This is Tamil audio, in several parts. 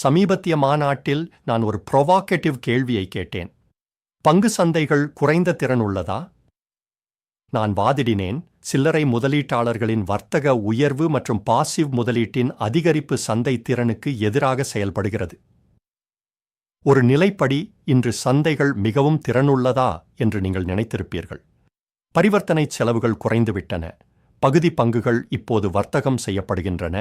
சமீபத்திய மாநாட்டில் நான் ஒரு ப்ரொவாகேட்டிவ் கேள்வியை கேட்டேன். பங்கு சந்தைகள் குறைந்த திறன் உள்ளதா? நான் வாதிடினேன் சில்லறை முதலீட்டாளர்களின் வர்த்தக உயர்வு மற்றும் பாசிவ் முதலீட்டின் அதிகரிப்பு சந்தை திறனுக்கு எதிராக செயல்படுகிறது. ஒரு நிலைப்படி இன்று சந்தைகள் மிகவும் திறனுள்ளதா என்று நீங்கள் நினைத்திருப்பீர்கள். பரிவர்த்தனை செலவுகள் குறைந்துவிட்டன. பகுதி பங்குகள் இப்போது வர்த்தகம் செய்யப்படுகின்றன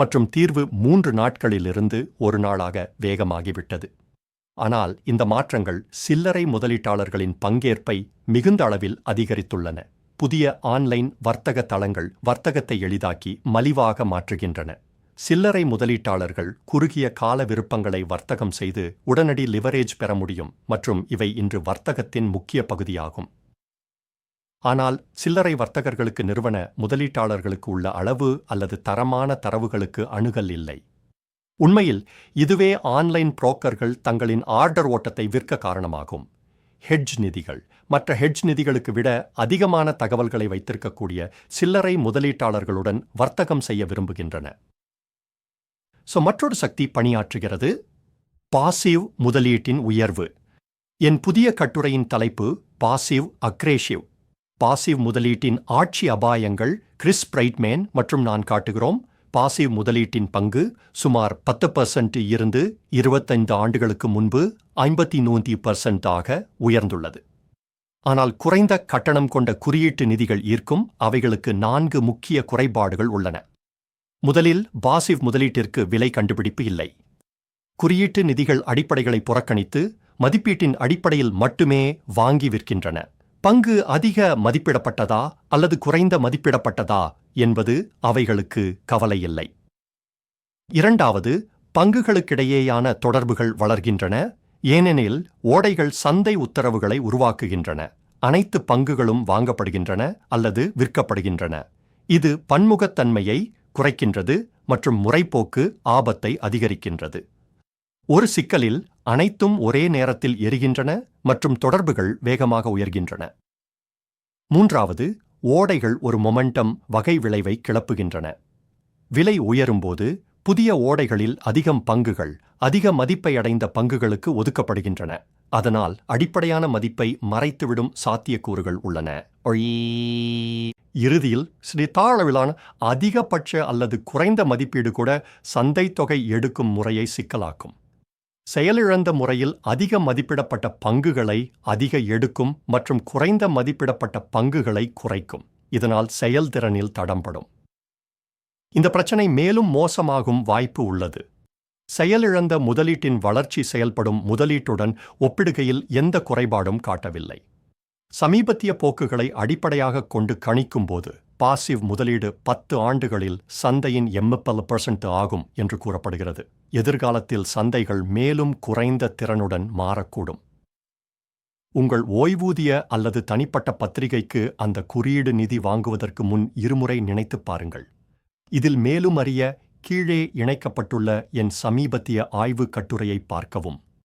மற்றும் தீர்வு மூன்று நாட்களிலிருந்து ஒரு நாளாக வேகமாகிவிட்டது. ஆனால் இந்த மாற்றங்கள் சில்லறை முதலீட்டாளர்களின் பங்கேற்பை மிகுந்த அளவில் அதிகரித்துள்ளன. புதிய ஆன்லைன் வர்த்தக தளங்கள் வர்த்தகத்தை எளிதாக்கி மலிவாக மாற்றுகின்றன. சில்லறை முதலீட்டாளர்கள் குறுகிய கால விருப்பங்களை வர்த்தகம் செய்து உடனடி லிவரேஜ் பெற முடியும் மற்றும் இவை இன்று வர்த்தகத்தின் முக்கிய பகுதியாகும். ஆனால் சில்லறை வர்த்தகர்களுக்கு நிறுவன முதலீட்டாளர்களுக்கு உள்ள அளவு அல்லது தரமான தரவுகளுக்கு அணுகல் இல்லை. உண்மையில் இதுவே ஆன்லைன் புரோக்கர்கள் தங்களின் ஆர்டர் ஓட்டத்தை விற்க காரணமாகும். ஹெட்ஜ் நிதிகள் மற்ற ஹெட்ஜ் நிதிகளுக்கு விட அதிகமான தகவல்களை வைத்திருக்கக்கூடிய சில்லறை முதலீட்டாளர்களுடன் வர்த்தகம் செய்ய விரும்புகின்றன. ஸோ மற்றொரு சக்தி பணியாற்றுகிறது பாசிவ் முதலீட்டின் உயர்வு. என் புதிய கட்டுரையின் தலைப்பு பாசிவ் அக்ரேசிவ் பாசிவ் முதலீட்டின் ஆட்சி அபாயங்கள் கிறிஸ் பிரைட்மேன் மற்றும் நான் காட்டுகிறோம். பாசிவ் முதலீட்டின் பங்கு சுமார் பத்து பர்சன்ட் இருந்து இருபத்தைந்து ஆண்டுகளுக்கு முன்பு ஐம்பத்தி நூத்தி பர்சன்ட் ஆக உயர்ந்துள்ளது. ஆனால் குறைந்த கட்டணம் கொண்ட குறியீட்டு நிதிகள் ஈர்க்கும் அவைகளுக்கு நான்கு முக்கிய குறைபாடுகள் உள்ளன. முதலில் பாசிவ் முதலீட்டிற்கு விலை கண்டுபிடிப்பு இல்லை. குறியீட்டு நிதிகள் அடிப்படைகளை புறக்கணித்து மதிப்பீட்டின் அடிப்படையில் மட்டுமே வாங்கி விற்கின்றன. பங்கு அதிக மதிப்பிடப்பட்டதா அல்லது குறைந்த மதிப்பிடப்பட்டதா என்பது அவைகளுக்கு கவலையில்லை. இரண்டாவது பங்குகளுக்கிடையேயான தொடர்புகள் வளர்கின்றன. ஏனெனில் ஓடைகள் சந்தை உத்தரவுகளை உருவாக்குகின்றன. அனைத்து பங்குகளும் வாங்கப்படுகின்றன அல்லது விற்கப்படுகின்றன. இது பன்முகத்தன்மையை குறைக்கின்றது மற்றும் முறைப்போக்கு ஆபத்தை அதிகரிக்கின்றது. ஒரு சிக்கலில் அனைத்தும் ஒரே நேரத்தில் எரிகின்றன மற்றும் தொடர்புகள் வேகமாக உயர்கின்றன. மூன்றாவது ஓடைகள் ஒரு மொமெண்டம் வகை விளைவை கிளப்புகின்றன. விலை உயரும்போது புதிய ஓடைகளில் அதிகம் பங்குகள் அதிக மதிப்பை அடைந்த பங்குகளுக்கு ஒதுக்கப்படுகின்றன. அதனால் அடிப்படையான மதிப்பை மறைத்துவிடும் சாத்தியக்கூறுகள் உள்ளன. இறுதியில் சிறிதாள அதிகபட்ச அல்லது குறைந்த மதிப்பீடு கூட சந்தை தொகை எடுக்கும் முறையை சிக்கலாக்கும். செயலிழந்த முறையில் அதிக மதிப்பிடப்பட்ட பங்குகளை அதிக எடுக்கும் மற்றும் குறைந்த மதிப்பிடப்பட்ட பங்குகளை குறைக்கும். இதனால் செயல்திறனில் தடம்படும். இந்த பிரச்சனை மேலும் மோசமாகும் வாய்ப்பு உள்ளது. செயலிழந்த முதலீட்டின் வளர்ச்சி செயல்படும் முதலீட்டுடன் ஒப்பிடுகையில் எந்த குறைபாடும் காட்டவில்லை. சமீபத்திய போக்குகளை அடிப்படையாகக் கொண்டு கணிக்கும்போது பாசிவ் முதலீடு பத்து ஆண்டுகளில் சந்தையின் எண்பது பெர்சன்ட் ஆகும் என்று கூறப்படுகிறது. எதிர்காலத்தில் சந்தைகள் மேலும் குறைந்த திறனுடன் மாறக்கூடும். உங்கள் ஓய்வூதிய அல்லது தனிப்பட்ட பத்திரிகைக்கு அந்த குறியீடு நிதி வாங்குவதற்கு முன் இருமுறை நினைத்துப் பாருங்கள். இதில் மேலும் அறிய கீழே இணைக்கப்பட்டுள்ள என் சமீபத்திய ஆய்வு கட்டுரையை பார்க்கவும்.